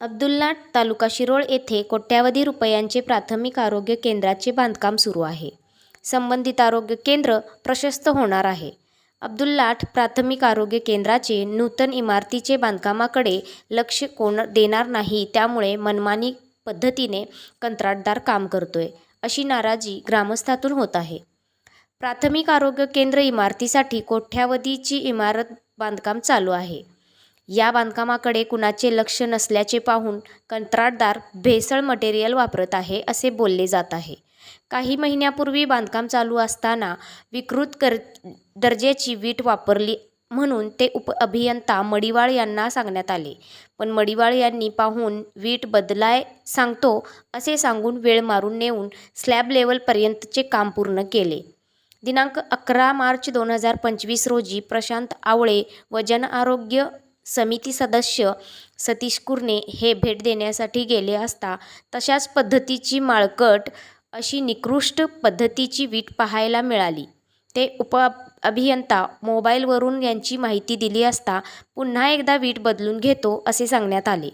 अब्दुल्लाट तालुका शिरोळ येथे कोट्यावधी रुपयांचे प्राथमिक आरोग्य केंद्राचे बांधकाम सुरू आहे. संबंधित आरोग्य केंद्र प्रशस्त होणार आहे. अब्दुल्लाट प्राथमिक आरोग्य केंद्राचे नूतन इमारतीचे बांधकामाकडे लक्ष कोण देणार नाही त्यामुळे मनमानी पद्धतीने कंत्राटदार काम करतोय अशी नाराजी ग्रामस्थातून होत आहे. प्राथमिक आरोग्य केंद्र इमारतीसाठी कोट्यावधीची इमारत बांधकाम चालू आहे. या बांधकामाकडे कुणाचे लक्ष नसल्याचे पाहून कंत्राटदार भेसळ मटेरियल वापरत आहे असे बोलले जात आहे. काही महिन्यापूर्वी बांधकाम चालू असताना विकृत कर दर्जाची वीट वापरली म्हणून ते उप अभियंता मडिवाळ यांना सांगण्यात आले. पण मडिवाळ यांनी पाहून वीट बदलाय सांगतो असे सांगून वेळ मारून नेऊन स्लॅब लेवलपर्यंतचे काम पूर्ण केले. दिनांक अकरा मार्च दोन हजार पंचवीस रोजी प्रशांत आवळे व जन आरोग्य समिती सदस्य सतीश कुरणे हे भेट देण्यासाठी गेले असता तशाच पद्धतीची माळकट अशी निकृष्ट पद्धतीची वीट पाहायला मिळाली. ते उप अभियंता मोबाईलवरून यांची माहिती दिली असता पुन्हा एकदा वीट बदलून घेतो असे सांगण्यात आले.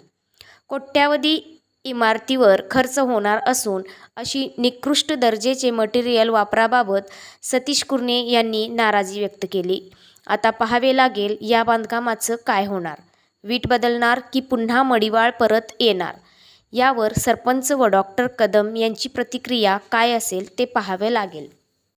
कोट्यावधी इमारतीवर खर्च होणार असून अशी निकृष्ट दर्जेचे मटेरियल वापराबाबत सतीश कुरणे यांनी नाराजी व्यक्त केली. आता पाहावे लागेल या बांधकामाचं काय होणार. वीट बदलणार की पुन्हा मडिवाळ परत येणार? यावर सरपंच व डॉक्टर कदम यांची प्रतिक्रिया काय असेल ते पाहावे लागेल.